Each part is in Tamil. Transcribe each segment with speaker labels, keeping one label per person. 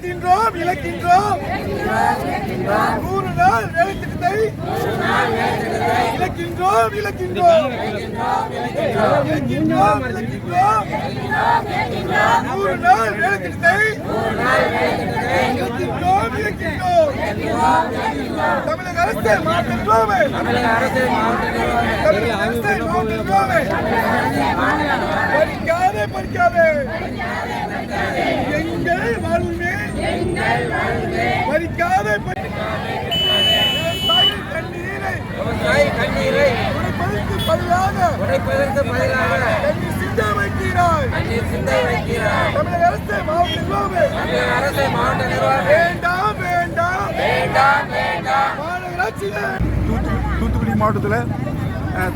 Speaker 1: இழக்கின்றோம் நூறு நாள் வேலை திட்டத்தை இழக்கின்றோம் இழக்கின்றோம் இழக்கின்றோம் இழக்கின்றோம் நூறு நாள் வேலை திட்டத்தை இழக்கின்றோம் இழக்கின்றோம் தமிழக அரசை மாற்றுகிறோமே தமிழக அரசை மாற்றுகிறோமே பறிக்காதே பறிக்காதே. எங்கள் வாழ்வே விவசாயிகளின் கண்ணீரை
Speaker 2: கண்ணீரை
Speaker 1: உடைப்பதற்கு பதிலாக
Speaker 2: உடைப்பதற்கு பதிலாக
Speaker 1: சிந்த வைக்கிறாய்.
Speaker 2: சிந்தை வைக்கிறார்
Speaker 1: தமிழக அரசை மாற்றுகிறோமே
Speaker 2: தமிழக அரசை மாவட்ட நிர்வாகம்
Speaker 1: வேண்டாம்.
Speaker 3: தூத்துக்குடி தூத்துக்குடி மாவட்டத்தில்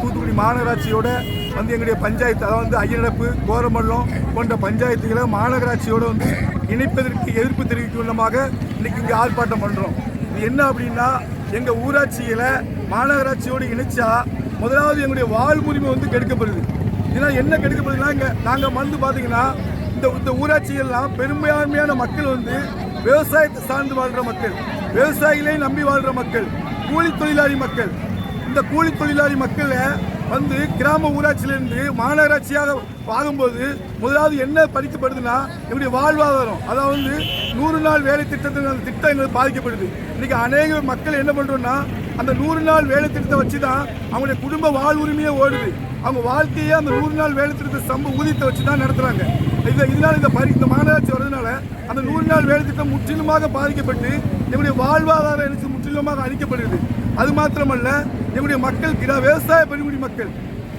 Speaker 3: தூத்துக்குடி மாநகராட்சியோட வந்து எங்களுடைய பஞ்சாயத்து அதாவது வந்து ஐயனப்பு கோரமல்லம் போன்ற பஞ்சாயத்துகளை மாநகராட்சியோடு வந்து இணைப்பதற்கு எதிர்ப்பு தெரிவிக்கும் விதமாக இன்னைக்கு இங்கே ஆர்ப்பாட்டம் பண்ணுறோம் இது என்ன அப்படின்னா எங்கள் ஊராட்சியில் மாநகராட்சியோடு இணைச்சா முதலாவது எங்களுடைய வாழ்வுரிமை வந்து கெடுக்கப்படுது. இதனால் என்ன கெடுக்கப்படுதுன்னா இங்கே நாங்கள் வந்து பார்த்தீங்கன்னா இந்த இந்த ஊராட்சிகள்லாம் பெரும்பான்மையான மக்கள் வந்து விவசாயத்தை சார்ந்து வாழ்கிற மக்கள் விவசாயிகளை நம்பி வாழ்கிற மக்கள். கூலி தொழிலாளி மக்கள். இந்த கூலி தொழிலாளி மக்களை வந்து கிராம ஊராட்சியிலிருந்து மாநகராட்சியாக வாங்கும்போது முதலாவது என்ன பறிக்கப்படுதுன்னா என்னுடைய வாழ்வாதாரம். அதாவது வந்து நூறு நாள் வேலை திட்டத்தின் அந்த திட்டம் எங்களுக்கு பாதிக்கப்படுது. இன்னைக்கு அநேக மக்கள் என்ன பண்ணுறோன்னா அந்த நூறு நாள் வேலை திட்டத்தை வச்சு தான் அவங்களுடைய குடும்ப வாழ்வுரிமையே ஓடுது. அவங்க வாழ்க்கையே அந்த நூறு நாள் வேலை திட்டத்தை சம்ப ஊதியத்தை வச்சு தான் நடத்துகிறாங்க இது இதனால் இந்த பரி இந்த மாநகராட்சி வர்றதுனால அந்த நூறு நாள் வேலை திட்டம் முற்றிலுமாக பாதிக்கப்பட்டு என்னுடைய வாழ்வாதாரம் எனக்கு முற்றிலுமாக அழிக்கப்படுது அது மாத்திரமல்ல எங்களுடைய மக்கள் கிட விவசாய பெருங்குடி மக்கள்.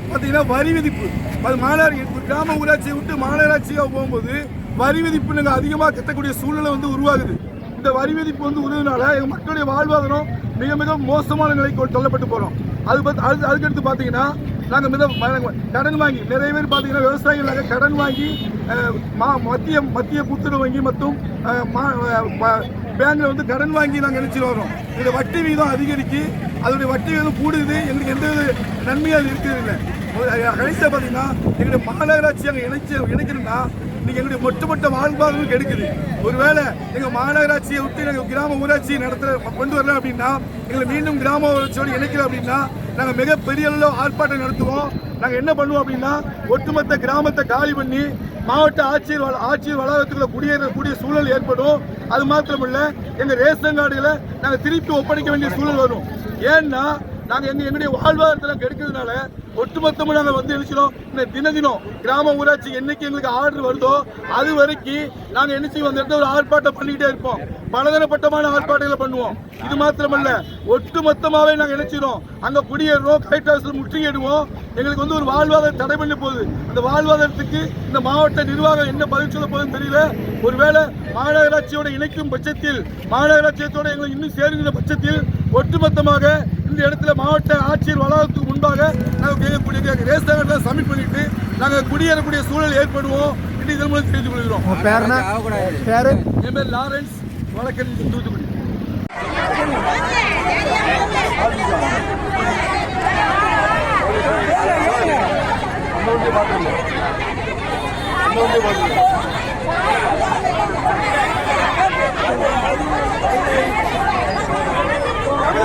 Speaker 3: பார்த்தீங்கன்னா வரி விதிப்பு. அது மாநகர கிராம ஊராட்சியை விட்டு மாநகராட்சியாக போகும்போது வரி விதிப்பு நாங்கள் அதிகமாக கட்டக்கூடிய சூழ்நிலை வந்து உருவாகுது. இந்த வரி விதிப்பு வந்து உருவதுனால எங்கள் மக்களுடைய வாழ்வாதாரம் மிக மிக மோசமான நிலைக்கு தள்ளப்பட்டு போகிறோம் அது பார்த்து அது அதுக்கடுத்து பார்த்தீங்கன்னா நாங்கள் மித கடன் வாங்கி நிறைய பேர் பார்த்தீங்கன்னா விவசாயிகள் நாங்கள் கடன் வாங்கி மா- மத்திய மத்திய கூட்டுறவு வங்கி மற்றும் மா- பேங்க்ல வந்து கடன் வாங்கி நாங்கள் நினைச்சு வரோம் இந்த வட்டி விகிதம் அதிகரிக்கு அதோடைய வட்டி விகிதம் கூடுது. எங்களுக்கு எந்த வித அது இருக்கிறது இல்லை கடைசியாக பார்த்தீங்கன்னா எங்களுடைய மாநகராட்சி அங்கே இணைச்சு இணைக்கணும்னா இன்னைக்கு எங்களுடைய ஒட்டுமொத்த வாழ்வாதாரம் கெடுக்குது. ஒருவேளை எங்கள் மாநகராட்சியை விட்டு நாங்கள் கிராம ஊராட்சி நடத்துகிற கொண்டு வரல அப்படின்னா எங்களை மீண்டும் கிராம ஊராட்சியோடு இணைக்கிறோம் அப்படின்னா நாங்கள் மிகப்பெரிய அளவில் ஆர்ப்பாட்டம் நடத்துவோம். நாங்கள் என்ன பண்ணுவோம் அப்படின்னா ஒட்டுமொத்த கிராமத்தை காலி பண்ணி மாவட்ட ஆட்சியர் ஆட்சியர் வளாகத்துக்குள்ள குடியேறக்கூடிய சூழல் ஏற்படும். அது மாத்திரமல்ல எங்கள் ரேஷன் கார்டுகளை நாங்கள் திருப்பி ஒப்படைக்க வேண்டிய சூழல் வரும். ஏன்னா நாங்கள் எங்க எங்களுடைய வாழ்வாதாரத்தில் கெடுக்கிறதுனால ஒட்டுமொத்தமாக நாங்கள் வந்து நினைச்சிடும் இந்த தின தினம் கிராம ஊராட்சி என்னைக்கு எங்களுக்கு ஆர்டர் வருதோ அது வரைக்கும் நாங்கள் என்ன செய்வோம்? அந்த இடத்துல ஒரு ஆர்ப்பாட்டம் பண்ணிக்கிட்டே இருப்போம். பலதரப்பட்டமான ஆர்ப்பாட்டங்களை பண்ணுவோம். இது மாத்திரமல்ல ஒட்டுமொத்தமாவே நாங்கள் நினைச்சிடும் அங்கே குடியேறுவோம் கலெக்டர் ஹவுஸில் முற்றுகையிடுவோம். எங்களுக்கு வந்து ஒரு வாழ்வாதாரம் தடை பண்ணி போகுது. அந்த வாழ்வாதாரத்துக்கு இந்த மாவட்ட நிர்வாகம் என்ன பதில் சொல்ல போகுதுன்னு தெரியல. ஒருவேளை மாநகராட்சியோட இணைக்கும் பட்சத்தில் மாநகராட்சியத்தோட எங்களை இன்னும் சேருகிற பட்சத்தில் ஒட்டுமொத்தமாக இந்த இடத்துல மாவட்ட ஆட்சியர் வளாகத்துக்கு முன்பாக நாங்கள் கேட்கக்கூடிய ரேஷன் கார்டை சப்மிட் பண்ணிட்டு நாங்கள் குடியேறக்கூடிய சூழல் ஏற்படுவோம் என்று இதன் மூலம் தெரிந்து கொள்கிறோம். பேருனா பேரு
Speaker 1: என் பேர் லாரன்ஸ் வழக்கறிஞர் தூத்துக்குடி.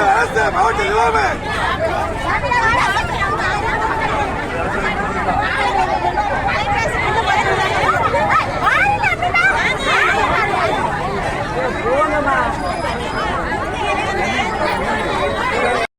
Speaker 1: மாவட்ட நிர்வாகம்